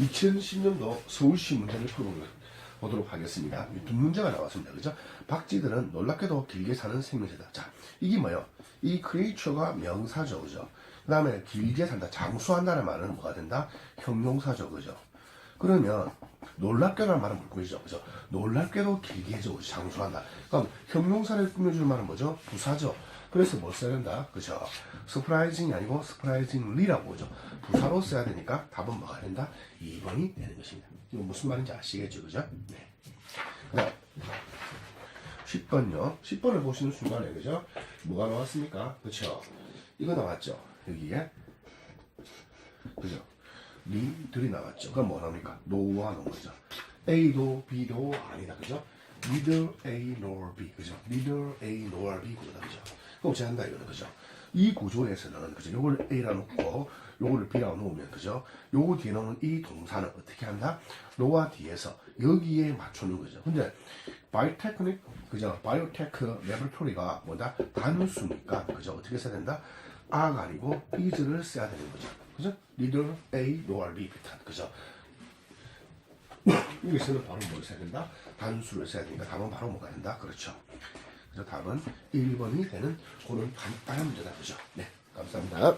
2010년도 서울시 문제를 풀어보도록 하겠습니다. 이두 문제가 나왔습니다. 그죠? 박쥐들은 놀랍게도 길게 사는 생명체다. 자, 이게 뭐예요? 이 크리처가 명사죠. 그죠? 그 다음에 길게 산다. 장수한다는 말은 뭐가 된다? 형용사죠. 그죠? 그러면 놀랍게라는 말은 뭐죠? 그죠? 놀랍게도 길게 해줘. 장수한다. 그럼 형용사를 꾸며주는 말은 뭐죠? 부사죠. 그래서 뭐 써야 된다? 그죠? surprising이 아니고 surprisingly라고 그죠? 부사로 써야 되니까 답은 뭐가 된다? 2번이 되는 것입니다. 이거 무슨 말인지 아시겠죠? 그죠? 네. 자, 10번요. 10번을 보시는 순간에, 그죠? 뭐가 나왔습니까? 그쵸? 이거 나왔죠? 여기에. 그죠? 니들이 나왔죠. 그럼 뭐 나옵니까? 노와 노 거죠. A도 B도 아니다. 그죠? neither A nor B. 그죠? neither A nor B. 그죠? 그럼 어떻게 한다 이거는 그죠? 이 구조에서는 그죠? 요걸 A라 놓고 요거를 B라고 놓으면 그죠? 요거 뒤에 나오는 이 동사는 어떻게 한다? 노와 뒤에서 여기에 맞추는 거죠. 근데 바이오테크닉 그죠? 바이오테크 레버토리가 뭐다? 단수니까 그죠? 어떻게 써야 된다? 아가 아니고 is를 써야 되는 거죠. 그죠? neither A nor B 비슷한 그죠? 여기서는 바로 뭘 써야 된다? 단수를 써야 되니까 답은 바로 뭐가 된다? 그렇죠. 그래서 답은 1번이 되는 그런 간단한 문제다. 그죠? 네. 감사합니다.